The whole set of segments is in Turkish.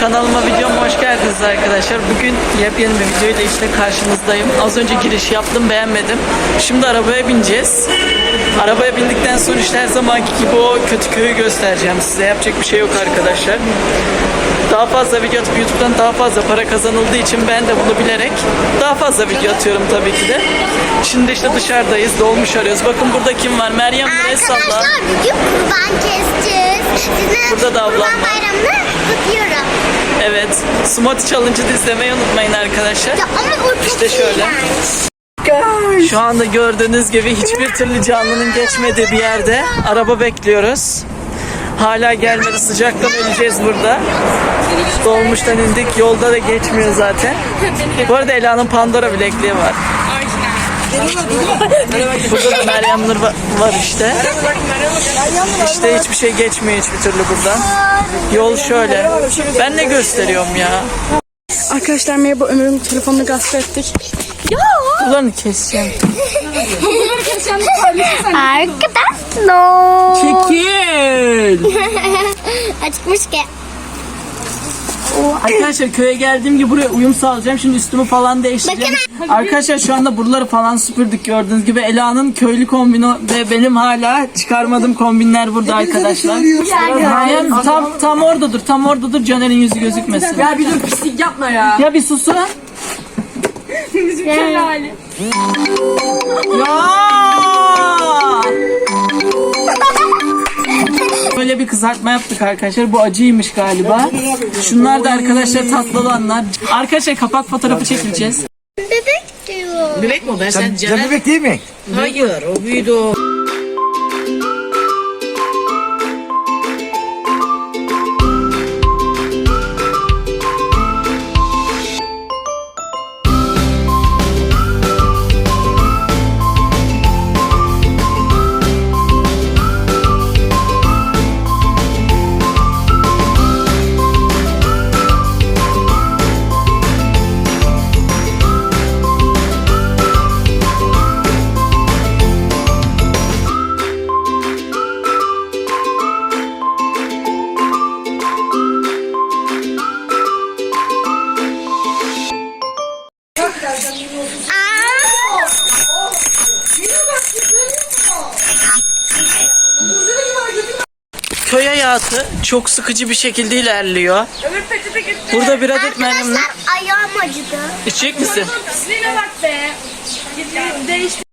Kanalıma videoma hoş geldiniz arkadaşlar. Bugün yepyeni bir videoyla işte karşınızdayım. Az önce giriş yaptım beğenmedim. Şimdi arabaya bineceğiz. Arabaya bindikten sonra işte her zamanki gibi o kötü köyü göstereceğim size. Yapacak bir şey yok arkadaşlar. Daha fazla video atıp YouTube'dan daha fazla para kazanıldığı için ben de bunu bilerek daha fazla video atıyorum tabii ki de. Şimdi işte dışarıdayız. Dolmuş arıyoruz. Bakın burada kim var? Meryem Nure Salla. Arkadaşlar bugün kurban Sizin Burada da ablam kurban var. bayramını kutluyorum. Evet. Smoothie Challenge'ı izlemeyi unutmayın arkadaşlar. Ya ama çok İşte şöyle. Şu anda gördüğünüz gibi hiçbir türlü canlının geçmediği bir yerde araba bekliyoruz. Hala gelmedi sıcaktan öleceğiz burada. Dolmuştan indik yolda da geçmiyor zaten. Bu arada Ela'nın Pandora bilekliği var. Burada da Meryem Nur va- var işte. İşte hiçbir şey geçmiyor hiçbir türlü buradan. Yol şöyle. Ben ne gösteriyorum ya? Arkadaşlar merhaba Ömür'ün telefonunu gasp ettik. Buradan keseceğim. Arkadaşlar. Çekil. Açıkmış ki. Arkadaşlar köye geldiğim gibi buraya uyum sağlayacağım. Şimdi üstümü falan değiştireceğim. Arkadaşlar şu anda buraları falan süpürdük gördüğünüz gibi. Ela'nın köylü kombini ve benim hala çıkarmadığım kombinler burada arkadaşlar. Meryem tam tam orada dur. Tam orada dur. Caner'in yüzü gözükmesin. Ya bir dur pislik yapma ya. Ya bir susun. hali. Ya! Böyle bir kızartma yaptık arkadaşlar. Bu acıymış galiba. Şunlar da arkadaşlar tatlı olanlar. Arkadaşlar kapak fotoğrafı çekileceğiz. Bebek diyor. Bebek mi o? Ben sen Sen Caner... bebek değil mi? Hayır o büyüdü o. hayatı çok sıkıcı bir şekilde ilerliyor. Burada bir adet Meryem'le Arkadaşlar ayağım acıdı. içecek misin? Pisliğine bak be. Değiş.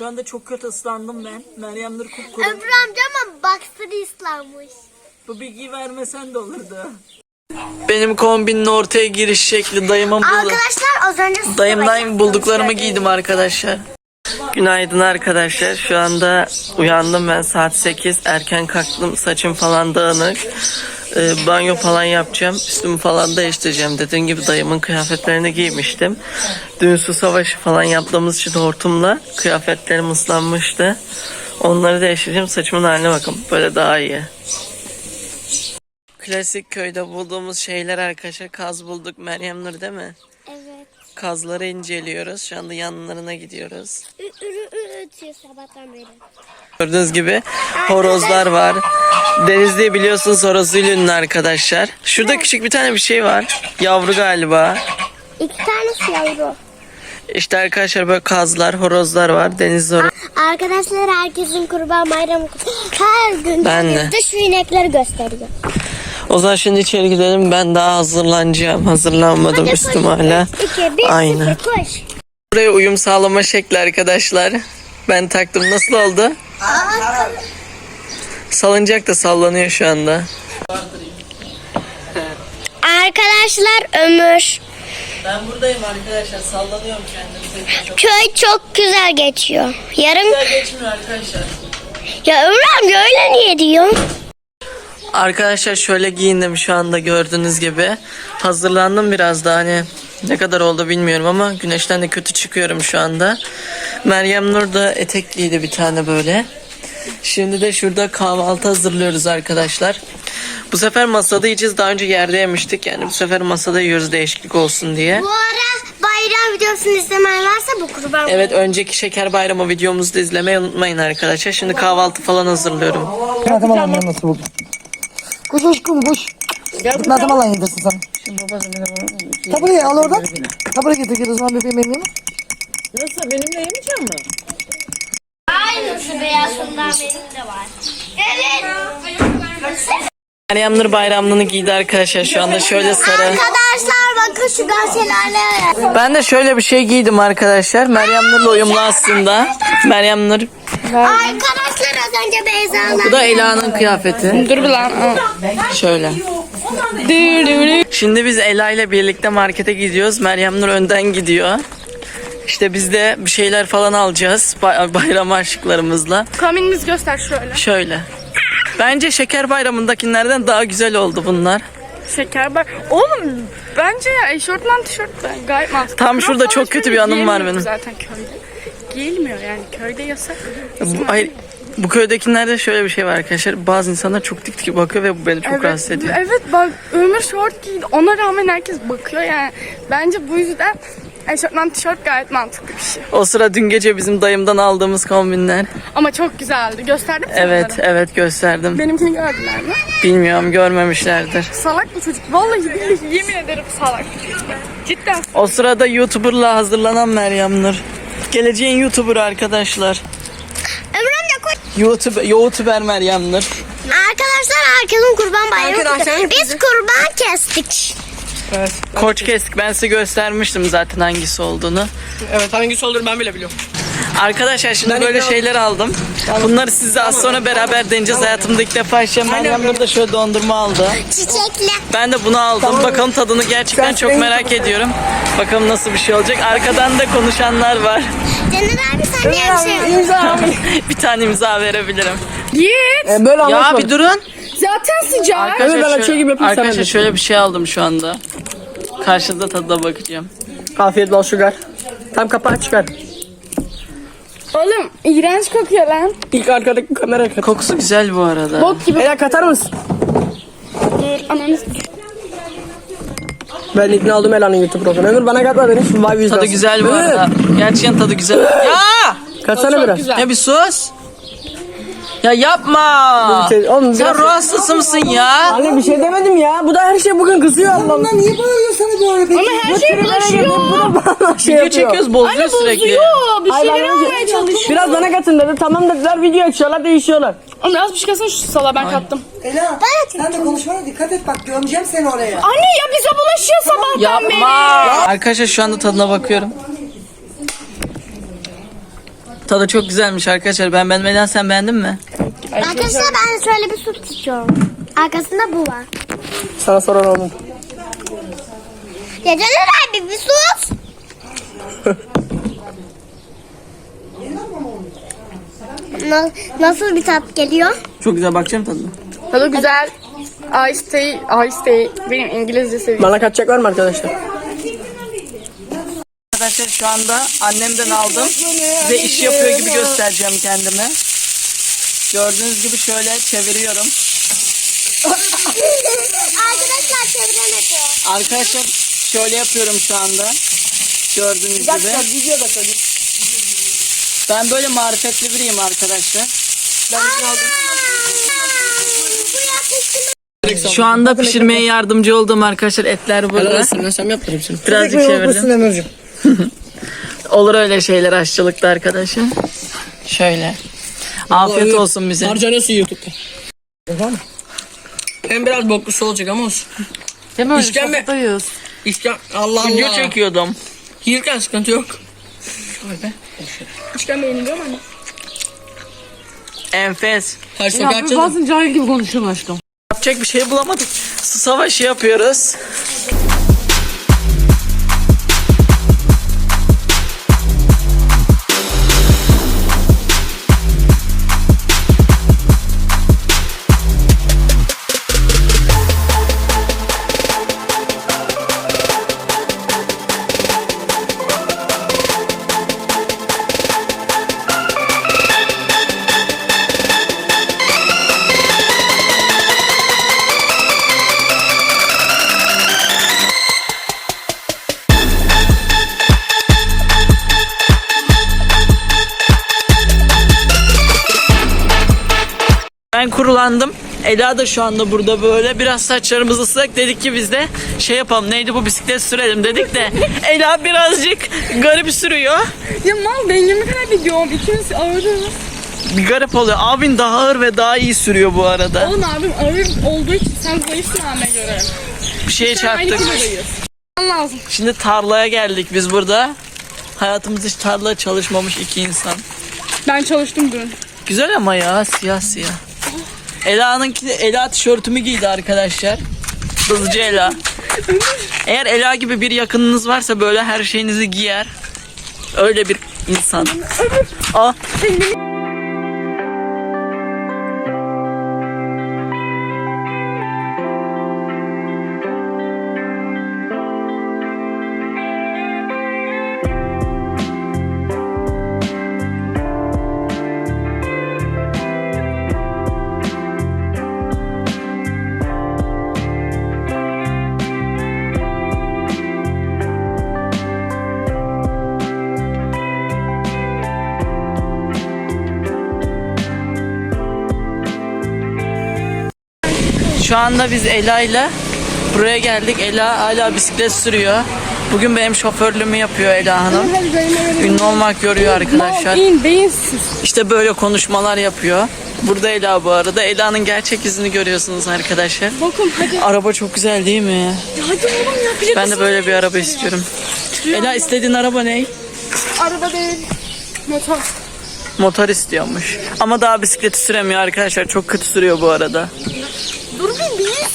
Şu anda çok kötü ıslandım ben. Meryem Nur kupkuru. Öbür amcama baksırı ıslanmış. Bu bilgiyi vermesen de olurdu. Benim kombinin ortaya giriş şekli dayımın buldu. Arkadaşlar az önce size Dayımdan bulduklarımı giydim arkadaşlar. Günaydın arkadaşlar. Şu anda uyandım ben saat 8. Erken kalktım. Saçım falan dağınık. Ee, banyo falan yapacağım. Üstümü falan değiştireceğim. Dediğim gibi dayımın kıyafetlerini giymiştim. Dün su savaşı falan yaptığımız için hortumla kıyafetlerim ıslanmıştı. Onları değiştireceğim. Saçımın haline bakın. Böyle daha iyi. Klasik köyde bulduğumuz şeyler arkadaşlar. Kaz bulduk. Meryem Nur değil mi? Evet. Kazları inceliyoruz. Şu anda yanlarına gidiyoruz. Ü ötüyor sabahtan beri. Gördüğünüz gibi horozlar var. Denizli biliyorsunuz horozuyla ünlü arkadaşlar. Şurada küçük bir tane bir şey var. Yavru galiba. İki tanesi yavru. İşte arkadaşlar böyle kazlar, horozlar var. Deniz horoz. Arkadaşlar herkesin kurban bayramı kutlu. Her gün Ben de. denizde şu inekleri gösteriyor. O zaman şimdi içeri gidelim. Ben daha hazırlanacağım. Hazırlanmadım üstüm hala. İki, bir, Aynen. sıfır, koş. Buraya uyum sağlama şekli arkadaşlar. Ben taktım. Nasıl oldu? Salıncak da sallanıyor şu anda. Arkadaşlar Ömür. Ben buradayım arkadaşlar. Sallanıyorum kendimi. Çok Köy çok güzel geçiyor. Yarın güzel geçmiyor arkadaşlar. ya Ömür amca öyle niye diyor? Arkadaşlar şöyle giyindim şu anda gördüğünüz gibi. Hazırlandım biraz daha hani ne kadar oldu bilmiyorum ama güneşten de kötü çıkıyorum şu anda. Meryem Nur da etek giydi bir tane böyle. Şimdi de şurada kahvaltı hazırlıyoruz arkadaşlar. Bu sefer masada yiyeceğiz. Daha önce yerde yemiştik. Yani bu sefer masada yiyoruz değişiklik olsun diye. Bu ara bayram videosunu izlemeyen varsa bu kurban. Evet önceki şeker bayramı videomuzu da izlemeyi unutmayın arkadaşlar. Şimdi kahvaltı falan hazırlıyorum. Tamam tamam nasıl buldun? Koş. Ne zaman lan yedirsin sana? Ta buraya al oradan. Ta buraya getir getir o zaman bebeğim yemeğini. Aynısı beyazından benim de var. Evet. Meryem Nur bayramlığını giydi arkadaşlar şu anda şöyle sarı. Arkadaşlar bakın şu gazetelerle. Ben de şöyle bir şey giydim arkadaşlar. Meryem Nur'la uyumlu aslında. Meryem Nur. Arkadaşlar az önce Beyza'la. Bu da Ela'nın kıyafeti. Dur bir lan. Şöyle. Şimdi biz Ela ile birlikte markete gidiyoruz. Meryem Nur önden gidiyor. İşte biz de bir şeyler falan alacağız bay- bayram aşıklarımızla. Kombininizi göster şöyle. Şöyle. Bence şeker bayramındakilerden daha güzel oldu bunlar. Şeker bak. Oğlum bence ya eşortman tişört ben gayet mantıklı. Tam şurada Crop çok falan kötü bir anım var benim. Zaten köyde. Giyilmiyor yani köyde yasak. Bu, hayır, bu köydekilerde şöyle bir şey var arkadaşlar. Bazı insanlar çok dik dik bakıyor ve bu beni çok rahatsız ediyor. Evet bak Ömür şort giydi. Ona rağmen herkes bakıyor yani. Bence bu yüzden eşortman tişört gayet mantıklı bir şey. O sıra dün gece bizim dayımdan aldığımız kombinler. Ama çok güzeldi. Gösterdim mi Evet, onları? evet gösterdim. Benimkini gördüler mi? Bilmiyorum görmemişlerdir. Salak bu çocuk. Vallahi billahi yemin ederim salak. Cidden. O sırada YouTuber'la hazırlanan Meryem Nur. Geleceğin YouTuber arkadaşlar. YouTube, YouTuber Meryem Nur. Arkadaşlar herkesin kurban bayramı. Biz kurban kestik. Koç kestik. Ben size göstermiştim zaten hangisi olduğunu. Evet hangisi olur ben bile biliyorum. Arkadaşlar şimdi böyle şeyler aldım. Bunları sizle az sonra beraber deneyeceğiz. Hayatımda ilk defa işte Meryem Nur da şöyle dondurma aldı. Çiçekli. Ben de bunu aldım. Bakalım tadını gerçekten çok merak ediyorum. Bakalım nasıl bir şey olacak. Arkadan da konuşanlar var. Caner abi bir bir tane imza verebilirim. Git. böyle Ya bir durun. Zaten sıcak. Arkadaşlar, ben şöyle, açıyor gibi yapayım, sen arkadaşlar öyle. şöyle bir şey aldım şu anda. Karşınızda tadına bakacağım. Afiyet bol sugar. Tam kapağı çıkar. Oğlum iğrenç kokuyor lan. İlk arkadaki kamera kat. Kokusu güzel bu arada. Bok gibi. Ela katar mısın? Dur ananı Ben ikna oldum Ela'nın YouTube programı. Ömür bana katma yüzden. Tadı güzel bu arada. Gerçekten tadı güzel. Ya! Katsana biraz. güzel. Ya bir sus. Ya yapma. Şey- Oğlum Sen ruh hastası mısın ya? Anne bir şey demedim ya. Bu da her şey bugün kızıyor Allah'ım. niye bağırıyor sana böyle peki? Ama her şey bulaşıyor. Bu da bana şey Video yapıyor. çekiyoruz bozuyor sürekli. Bozuyor. Bir Ay, şeyleri almaya çalışıyor. Biraz bana katın dedi. Tamam dediler video açıyorlar değişiyorlar. Oğlum biraz bir şey kalsın şu sala ben kattım. Ela sen de konuşmana dikkat et bak gömeceğim seni oraya. Anne ya bize bulaşıyor sabahtan beri. Yapma. Arkadaşlar şu anda tadına bakıyorum. Tadı çok güzelmiş arkadaşlar. Ben beğendim. Ela sen beğendin mi? Arkadaşlar ben şöyle bir süt içiyorum. Arkasında bu var. Sana soran oldum. Ya Caner abi bir sus. Na- nasıl bir tat geliyor? Çok güzel bakacağım tadına. Tadı güzel. Ice tea, ice tea. Benim İngilizce seviyorum. Bana kaçacak var mı arkadaşlar? Arkadaşlar şu anda annemden aldım. Size iş yapıyor gibi göstereceğim kendimi. Gördüğünüz gibi şöyle çeviriyorum. Arkadaşlar çeviremedim. Arkadaşlar şöyle yapıyorum şu anda. Gördüğünüz gibi. Videoda çocuk. Ben böyle marifetli biriyim arkadaşlar. Bu yakıştı Şu anda pişirmeye yardımcı olduğum arkadaşlar etler burada. Ben yaptırayım seni. Birazcık çevirdim. Ömürcüğüm. Olur öyle şeyler aşçılıkta arkadaşlar. Şöyle. Afiyet olsun bize. Harcanıyorsun YouTube'da. Hem biraz boklusu olacak ama olsun. Değil mi? İşkembe. Şoktayız. İşte Allah Allah. Video çekiyordum. Yiyirken sıkıntı yok. İşkembe yeniliyor mu anne? Enfes. Her sokağa açalım. cahil gibi konuşuyorum aşkım. Yapacak bir şey bulamadık. Su savaşı yapıyoruz. Kurulandım. Ela da şu anda burada böyle. Biraz saçlarımız ıslak. Dedik ki biz de şey yapalım. Neydi bu bisiklet sürelim dedik de. Ela birazcık garip sürüyor. Ya mal dengemi kaybediyorum. İkimiz ağırız. Bir garip oluyor. Abin daha ağır ve daha iyi sürüyor bu arada. Oğlum abim ağır olduğu için sen zayıfsın abime göre. Bir şeye Sen aynı çarptık. kilodayız. lazım. Şimdi tarlaya geldik biz burada. Hayatımız hiç tarla çalışmamış iki insan. Ben çalıştım dün. Güzel ama ya siyah siyah. Ela'nınki Ela tişörtümü giydi arkadaşlar. Hızlıca Ela. Eğer Ela gibi bir yakınınız varsa böyle her şeyinizi giyer. Öyle bir insan. Aa, Şu anda biz Ela ile buraya geldik. Ela hala bisiklet sürüyor. Bugün benim şoförlüğümü yapıyor Ela Hanım. Ünlü olmak yoruyor arkadaşlar. İşte böyle konuşmalar yapıyor. Burada Ela bu arada. Ela'nın gerçek yüzünü görüyorsunuz arkadaşlar. Bakın hadi. Araba çok güzel değil mi? Hadi oğlum ya. Bir Ben de böyle bir araba istiyorum. Ela istediğin araba ne? Araba değil. Motor. Motor istiyormuş. Ama daha bisikleti süremiyor arkadaşlar. Çok kötü sürüyor bu arada. Dur bir.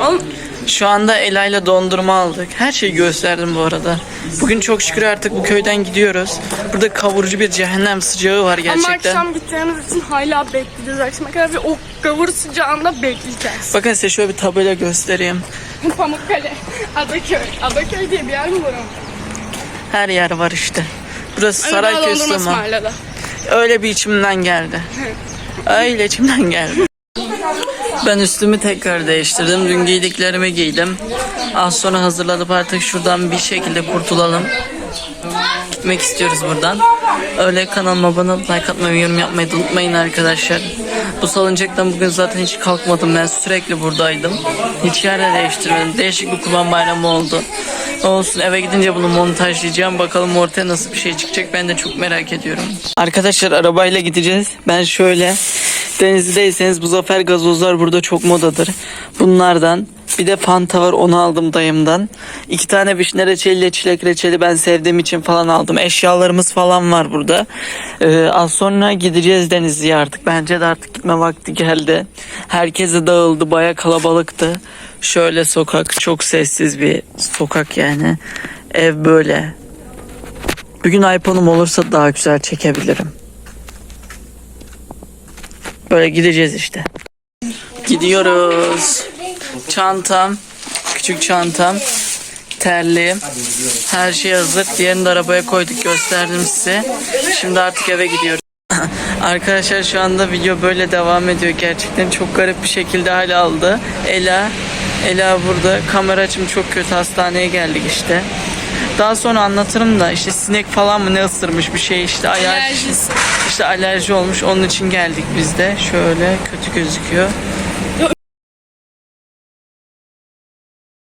Oğlum, Şu anda Ela ile dondurma aldık. Her şeyi gösterdim bu arada. Bugün çok şükür artık bu köyden gidiyoruz. Burada kavurucu bir cehennem sıcağı var Ama gerçekten. akşam gideceğimiz için hala bekleyeceğiz akşama kadar ve o gavur sıcağında bekleyeceğiz. Bakın size şöyle bir tabela göstereyim. Pamukkale, Adaköy. Adaköy diye bir yer mi var ama? Her yer var işte. Burası Sığma. ısmarladı. Öyle bir içimden geldi. Öyle içimden geldi. Ben üstümü tekrar değiştirdim. Dün giydiklerimi giydim. Az sonra hazırladıp artık şuradan bir şekilde kurtulalım. Gitmek istiyoruz buradan. Öyle kanalıma abone like atmayı yorum yapmayı da unutmayın arkadaşlar. Bu salıncaktan bugün zaten hiç kalkmadım. Ben sürekli buradaydım. Hiç yer de değiştirmedim. Değişik bir kurban bayramı oldu. Olsun eve gidince bunu montajlayacağım. Bakalım ortaya nasıl bir şey çıkacak ben de çok merak ediyorum. Arkadaşlar arabayla gideceğiz. Ben şöyle Denizli'deyseniz bu zafer gazozlar burada çok modadır. Bunlardan bir de Fanta var onu aldım dayımdan. İki tane vişne reçeliyle çilek reçeli ben sevdiğim için falan aldım. Eşyalarımız falan var burada. Ee, az sonra gideceğiz Denizli'ye artık. Bence de artık gitme vakti geldi. Herkes de dağıldı. Baya kalabalıktı. Şöyle sokak çok sessiz bir sokak yani. Ev böyle. Bugün iPhone'um olursa daha güzel çekebilirim. Böyle gideceğiz işte. Gidiyoruz. Çantam, küçük çantam, terliğim, her şey hazır. Diğerini de arabaya koyduk gösterdim size. Şimdi artık eve gidiyoruz. Arkadaşlar şu anda video böyle devam ediyor. Gerçekten çok garip bir şekilde hal aldı. Ela, Ela burada. Kamera açım çok kötü. Hastaneye geldik işte. Daha sonra anlatırım da işte sinek falan mı ne ısırmış bir şey işte alerji, Alerjisi. işte alerji olmuş onun için geldik biz de şöyle kötü gözüküyor.